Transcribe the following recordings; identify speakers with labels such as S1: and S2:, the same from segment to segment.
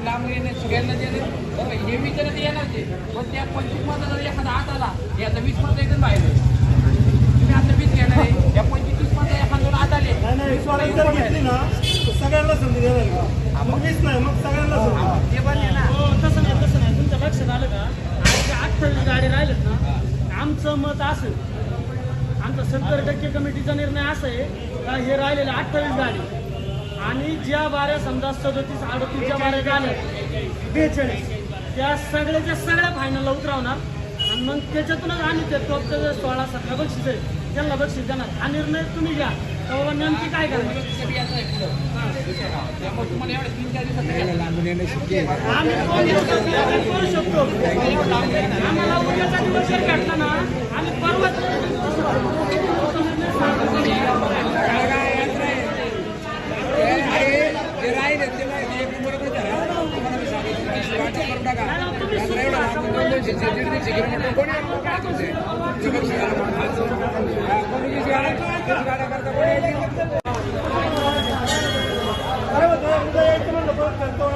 S1: एवढं लांब येणे सगळ्यांना देणे हे विचारत येणार ते. पण त्या पंचवीसमध्ये जर एखादा आत आला याचा वीसमध्ये एकदम बाहेर. तुम्ही आता वीस घेणार आहे या पंचवीसमध्ये एखादा दोन आत आले वीस
S2: वीस तर सगळ्यांना संधी देणार? मग वीस नाही मग सगळ्यांना
S1: ते पण आहे ना.
S3: हो तसं नाही तसं नाही. तुमच्या लक्षात आलं का? आज जे अठ्ठावीस गाडी राहिलेत ना आमचं मत असं आमचा सत्तर टक्के कमिटीचा निर्णय असा आहे का हे राहिलेले अठ्ठावीस गाडी. आणि ज्या बाऱ्या समजा सदोतीस अडतीसच्या बाऱ्या झाल्या बेचाळीस त्या सगळ्याच्या सगळ्या फायनलला उतरवणार. आणि मग त्याच्यातूनच आम्ही ते टॉपचे जे सोळा सतरा बक्षीस आहे त्यांना बक्षीस देणार. हा निर्णय तुम्ही घ्या. तर नेमकी काय करायचं? आम्ही करू शकतो. आम्हाला उद्याचा दिवस जर भेटला ना
S2: अरे उद्या उद्या यायचं म्हणलं परत करतो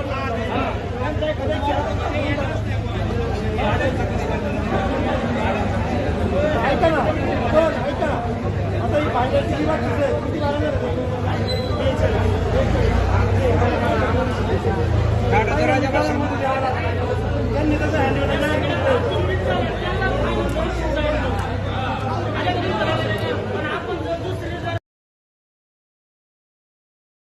S2: त्यांचा एखादा ऐका ना दोन ऐका आता ही फायद्याची किंवा किती आहे? किती लागणार